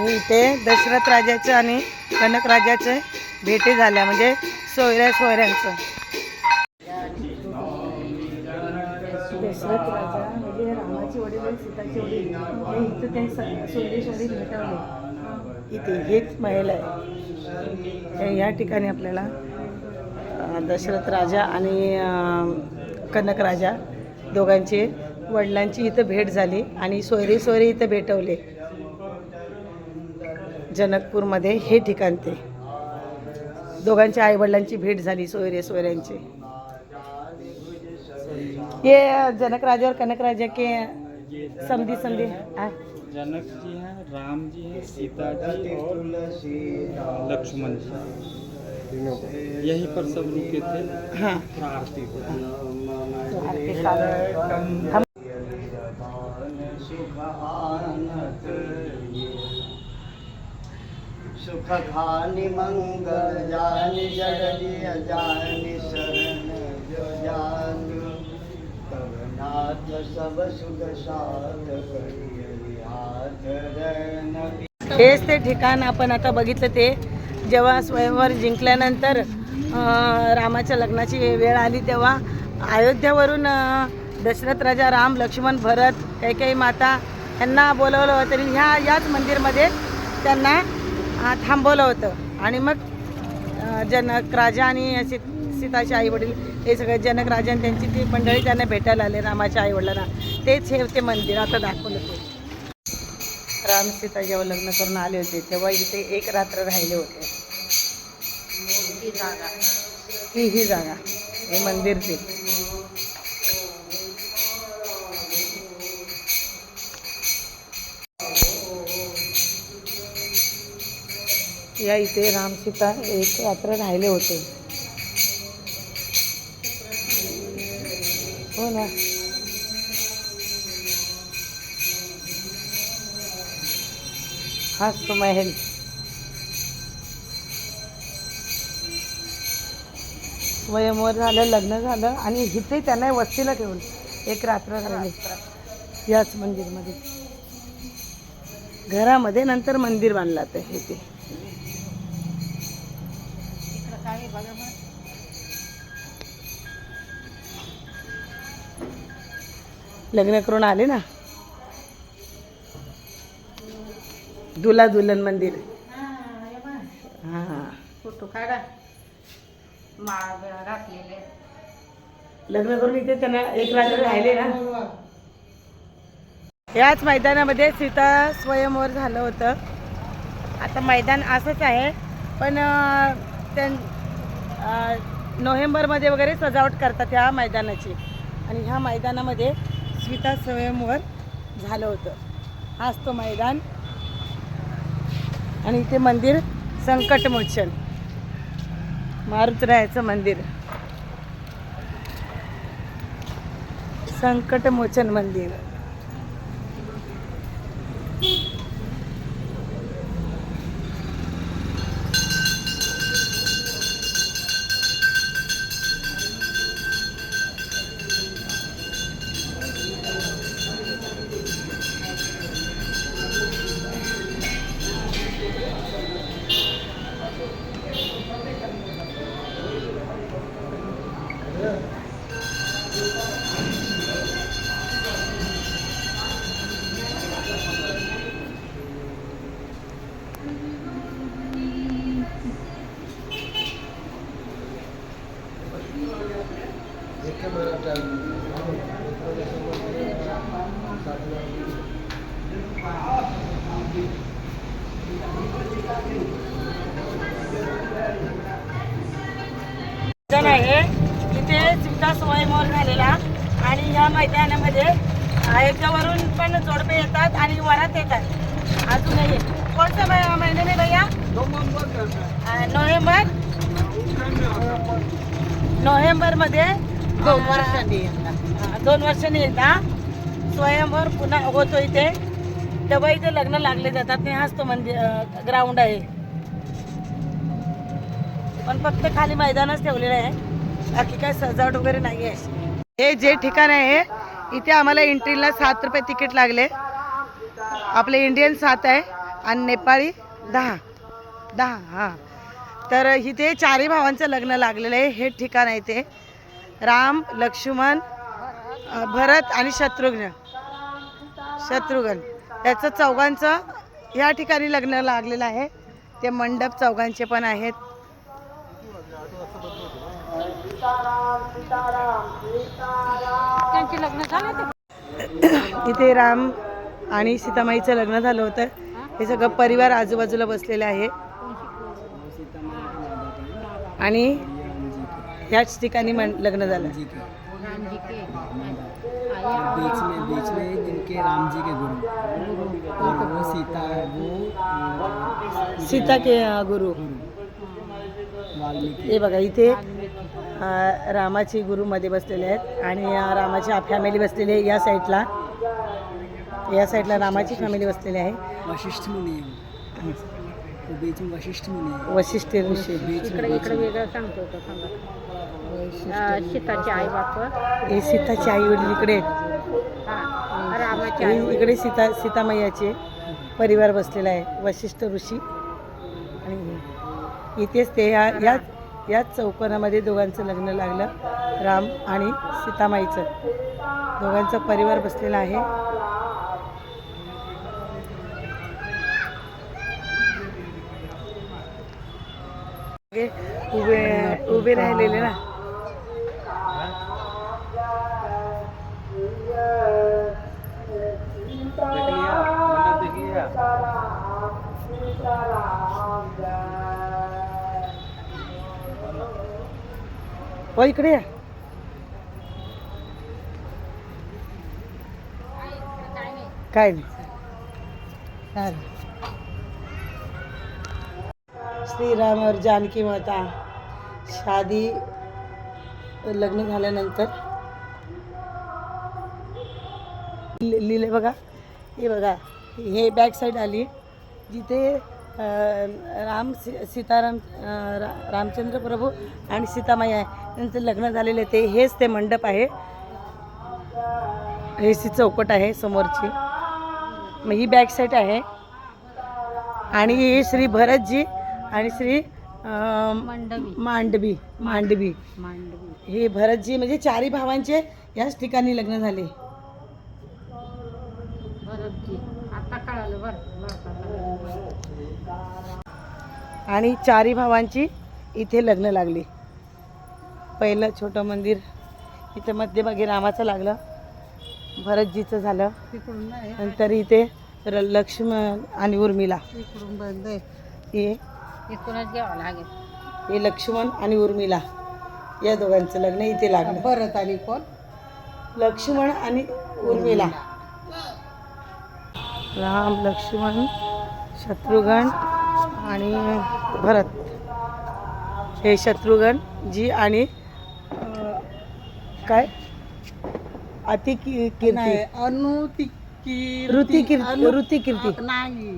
हे इथे दशरथ राजाचं आणि कनक राजाचं भेटी झाल्या म्हणजे सोयऱ्या सोयऱ्यांचं. दशरथ राजा म्हणजे रामाचे वडील आणि सीताचे वडील इथं ते स- सोयरे सोयरी भेटवले. इथे हेच महल आहे. या ठिकाणी आपल्याला दशरथ राजा आणि कनक राजा दोघांचे वडिलांची इथं भेट झाली आणि सोयरे सोयरे इथं भेटवले. जनकपूरमध्ये हे ठिकाण ते. दोघांच्या आईवडिलांची भेट झाली सोयरे सोयऱ्यांची. ये जनक राजा और कनक राजा के समधी समधी जनक जी हैं राम जी हैं सीता जी और लक्ष्मण जी। यहीं पर सब रुके थे। हाँ। आरती हम सुख खानि मंगल जानि जगदिय अजानि शरण जो जान। तब नाथ सब सुख साथ हाथ हेच ते ठिकाण आपण आता बघितलं ते. जेव्हा स्वयंवर जिंकल्यानंतर रामाच्या लग्नाची वेळ आली तेव्हा अयोध्यावरून दशरथ राजा राम लक्ष्मण भरत काही काही माता यांना बोलवलं होतं. ह्या याच मंदिरमध्ये त्यांना थांबवलं होतं. आणि मग जनक राजा आणि सी सीताचे आईवडील हे सगळे जनक राजा आणि त्यांची ती मंडळी त्यांना भेटायला आले रामाच्या आईवडिलांना. तेच हे ते मंदिर आता दाखवलं ते. राम सीता जेव्हा लग्न करून आले होते तेव्हा इथे एक रात्र राहिले होते. ही ही जागा हे मंदिर ते. या इथे राम सीता एक रात्र राहिले होते. हो ना. हाच तो महल. स्वयंवर झालं लग्न झालं आणि इथे त्यांना वस्तीला ठेवून एक रात्र राहिले. याच मंदिरमध्ये. घरामध्ये नंतर मंदिर बांधलं आता लग्न करून आले ना? दुला दुल्हन मंदिर. हा. फोटो काढा. माळ घातलेले लग्न करून इथे त्यांना एक रात्र राहिले ना? याच मैदानामध्ये सीता स्वयंवर झालं होतं. आता मैदान असंच आहे. पण त्यां नोव्हेंबरमध्ये वगैरे सजावट करतात ह्या मैदानाची. आणि ह्या मैदानामध्ये स्विता स्वयंवर झालं होतं. हाच तो मैदान. आणि इथे मंदिर संकटमोचन. मारुतरायाचं मंदिर. संकटमोचन मंदिर. मैदान आहे. इथे सीता स्वयंवर झालेला. आणि ह्या मैदानामध्ये अयोध्यावरून पण जोडपे येतात आणि वरात येतात. अजूनही. कोणत्या मै- महिन्याने भैया? नोव्हेंबर? नोव्हेंबरमध्ये. दोन वर्षांनी दोन वर्षांनी एकदा स्वयंवर पुन्हा होतो इथे. तेव्हा इथे लग्न लागले जातात. आणि हाच तो मंदिर ग्राउंड आहे. पण फक्त खाली मैदानच ठेवलेलं आहे. बाकी काय सजावट वगैरे नाही आहे. हे जे ठिकाण आहे इथे आम्हाला एंट्रीला सात रुपये तिकीट लागले. आपले इंडियन सात आहे आणि नेपाळी दहा. दहा हां. तर इथे चारही भावांचं लग्न लागलेलं आहे. हे ठिकाण आहे ते राम लक्ष्मण भरत आणि शत्रुघ्न. शत्रुघ्न. याचं चौघांचं या ठिकाणी लग्न लागलेलं आहे. ते मंडप चौघांचे पण आहेत. त्यांचे लग्न झाले ते इथे राम आणि सीतामाईचं लग्न झालं होतं. हे सगळं परिवार आजूबाजूला बसलेले आहे. आणि याच ठिकाणी मन- लग्न झालं. बीच में बीच में जिनके राम जी के गुरु. और वो सीता वो सीता के गुरु. वाल्मीकि. हे बघा इथे रामाची गुरु मध्ये बसलेले आहेत आणि रामाची फॅमिली बसलेली आहे या साईडला या साईडला रामाची फॅमिली बसलेली आहे. वशिष्ठ मुनि. वशिष्ठ मुनि. वशिष्ठ ऋषी इकडे इकडे वेगळं सांगतो तो सांगा. अं, सीताचे आई बाप. हे सीताची आई वडील इकडे आहेत. रामाचे आई इकडे सीता सीतामय्याचे परिवार बसलेला आहे. वशिष्ठ ऋषी. आणि हे. इथेच ते ह्या याच याच चौकोनामध्ये दोघांचं लग्न लागलं राम आणि सीतामाईचं. दोघांचा परिवार बसलेला आहे. उभे उभे राहिलेले ना? हो इकडे या. काय नाही. काय श्रीराम और जानकी माता. शादी लग्न झाल्यानंतर. लि- लिहिले बघा. हे बघा. हे बॅक साईड आली. जिथे राम सी सीताराम रा रामचंद्र प्रभू आणि सीतामाई आहे. त्यांचं लग्न झालेलं ते हेच ते मंडप आहे. हे सी चौकट आहे समोरची. मग ही बॅक साईड आहे. आणि हे श्री भरतजी आणि श्री मंडवी. मांडवी मांडवी. हे भरतजी म्हणजे चारही भावांचे याच ठिकाणी लग्न झाले. आणि चारही भावांची इथे लग्न लागली. पहिलं छोटं मंदिर. इथं मध्यभागी रामाचं लागलं. भरतजीचं झालं. नंतर इथे लक्ष्मण आणि उर्मिला. इकडून बंद आहे. हे हे लक्ष्मण आणि उर्मिला. या दोघांचं लग्न इथे लागलं. भरत आणि कोण? लक्ष्मण आणि उर्मिला. राम लक्ष्मण शत्रुघ्न आणि भरत. हे शत्रुघ्न जी आणि काय? अति की कीर्ती. अनुतिकी ऋती कीर्ती ऋती कीर्ती नाही.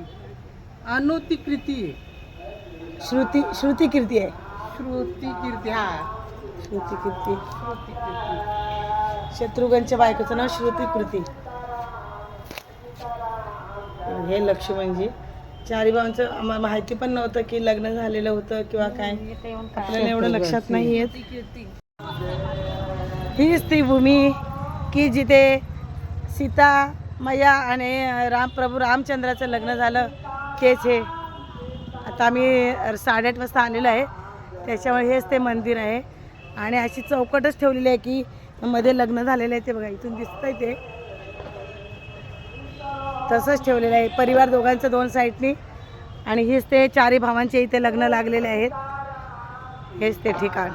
अनुतिकृती. श्रुती श्रुती कीर्ती आहे. श्रुती कीर्ती हा. श्रुती कीर्ती श्रुती कीर्ती शत्रुघ्नच्या बायकोचं नाव श्रुती कृती हे लक्ष्मणजी. चारी भावांचं आम्हाला माहिती पण नव्हतं की लग्न झालेलं होतं किंवा काय. आपल्याला एवढं लक्षात नाही येत हीच ती भूमी की जिथे सीता मैया आणि राम प्रभू रामचंद्राचं लग्न झालं तेच हे. आता आम्ही साडेआठ वाजता आलेलो आहे. त्याच्यामुळे हेच ते मंदिर आहे. आणि अशी चौकटच ठेवलेली आहे की मध्ये लग्न झालेलं आहे ते बघा इथून दिसतंय ते. तसंच ठेवलेलं आहे. परिवार दोघांचं दोन साईडनी. आणि हेच ते चारी भावांचे इथे लग्न लागलेले आहेत. हेच ते ठिकाण.